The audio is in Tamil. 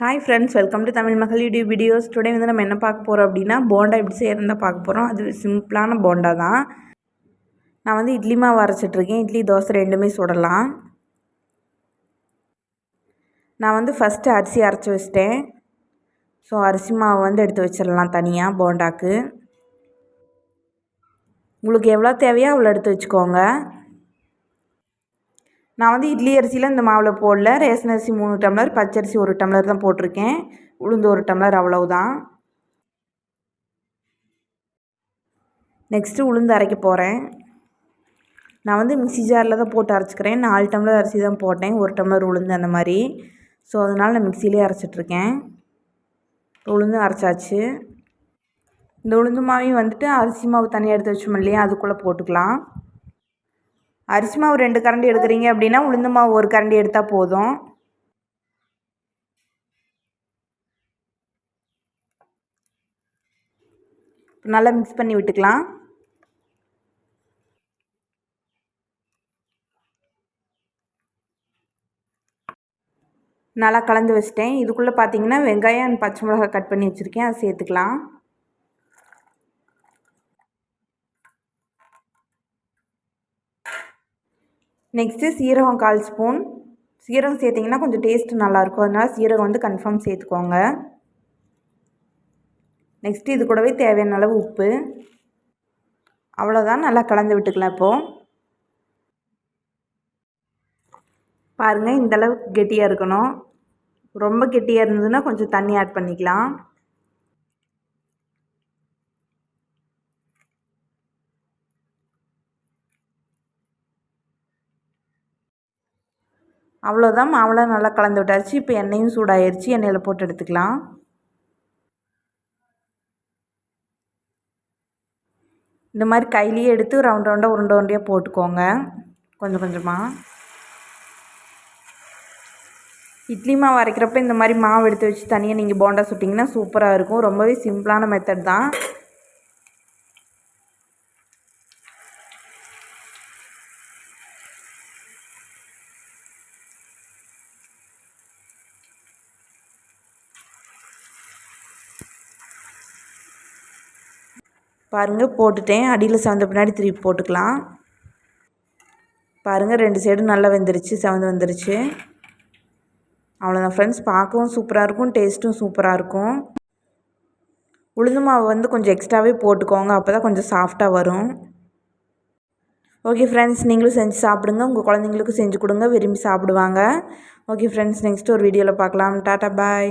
Hi friends welcome to Tamil Magal YouTube videos today வந்து நம்ம என்ன பார்க்க போகிறோம் அப்படின்னா போண்டா எப்படி செய்யறதா பார்க்க போகிறோம் அது சிம்பிளான போண்டா தான். நான் வந்து இட்லி மாவு அரைச்சிட்ருக்கேன் இட்லி தோசை ரெண்டுமே சுடலாம். நான் வந்து ஃபஸ்ட்டு அரிசி அரைச்சி வச்சிட்டேன். ஸோ அரிசி மாவு வந்து எடுத்து வச்சிடலாம் தனியாக போண்டாக்கு. உங்களுக்கு எவ்வளோ தேவையோ அவ்வளோ எடுத்து வச்சுக்கோங்க. நான் வந்து இட்லி அரிசியில் இந்த மாவில் போடல. ரேஷன் அரிசி மூணு டம்ளர் பச்சரிசி ஒரு டம்ளர் தான் போட்டிருக்கேன். உளுந்து ஒரு டம்ளர் அவ்வளவுதான். நெக்ஸ்ட்டு உளுந்து அரைக்க போகிறேன் நான் வந்து மிக்சி ஜாரில் தான் போட்டு அரைச்சிக்கிறேன். நாலு டம்ளர் அரிசி தான் போட்டேன். ஒரு டம்ளர் உளுந்து அந்த மாதிரி. ஸோ அதனால் நான் மிக்சிலே அரைச்சிட்ருக்கேன். உளுந்து அரைச்சாச்சு. இந்த உளுந்து மாவையும் வந்துட்டு அரிசி மாவு தனியாக எடுத்து வச்சோம் இல்லையா அதுக்குள்ளே போட்டுக்கலாம். அரிசி மாவு ரெண்டு கரண்டி எடுக்கிறீங்க அப்படின்னா உளுந்து மாவு ஒரு கரண்டி எடுத்தால் போதும். நல்லா மிக்ஸ் பண்ணி விட்டுக்கலாம். நல்லா கலந்து வச்சிட்டேன். இதுக்குள்ளே பார்த்தீங்கன்னா வெங்காயம் பச்சை மிளகாய் கட் பண்ணி வச்சுருக்கேன். அதை சேர்த்துக்கலாம். நெக்ஸ்ட்டு சீரகம் கால் ஸ்பூன். சீரகம் சேர்த்திங்கன்னா கொஞ்சம் டேஸ்ட்டு நல்லாயிருக்கும். அதனால் சீரகம் வந்து கன்ஃபார்ம் சேர்த்துக்கோங்க. நெக்ஸ்ட்டு இது கூடவே தேவையான அளவு உப்பு. அவ்வளோதான் நல்லா கலந்து விட்டுக்கலாம் இப்போது பாருங்கள் இந்தளவுக்கு கெட்டியாக இருக்கணும். ரொம்ப கெட்டியாக இருந்ததுன்னா கொஞ்சம் தண்ணி ஆட் பண்ணிக்கலாம். அவ்வளோதான் மாவெல்லாம் நல்லா கலந்து விட்டாச்சு. இப்போ எண்ணெயும் சூடாயிருச்சு. எண்ணெயில் போட்டு எடுத்துக்கலாம். இந்த மாதிரி கையிலேயே எடுத்து ரவுண்ட் ரவுண்டாக உருண்டை உருண்டையாக போட்டுக்கோங்க. கொஞ்சம் கொஞ்சமாக இட்லி மாவு அரைக்கிறப்ப இந்த மாதிரி மாவு எடுத்து வச்சு தனியாக நீங்கள் போண்டா சுட்டிங்கன்னா சூப்பராக இருக்கும். ரொம்பவே சிம்பிளான மெத்தட் தான். பாருங்கள் போட்டுட்டேன். அடியில் செவந்த பின்னாடி திருப்பி போட்டுக்கலாம். பாருங்கள் ரெண்டு சைடும் நல்லா வெந்துருச்சு செவந்து வந்துருச்சு. அவ்வளோதான் ஃப்ரெண்ட்ஸ் பார்க்கவும் சூப்பராக இருக்கும் டேஸ்ட்டும் சூப்பராக இருக்கும். உளுந்து மாவு வந்து கொஞ்சம் எக்ஸ்ட்ராவே போட்டுக்கோங்க அப்போ தான் கொஞ்சம் சாஃப்டாக வரும். ஓகே ஃப்ரெண்ட்ஸ் நீங்களும் செஞ்சு சாப்பிடுங்க உங்கள் குழந்தைங்களுக்கும் செஞ்சு கொடுங்க விரும்பி சாப்பிடுவாங்க. ஓகே ஃப்ரெண்ட்ஸ் நெக்ஸ்ட் ஒரு வீடியோவில் பார்க்கலாம். டாட்டா பாய்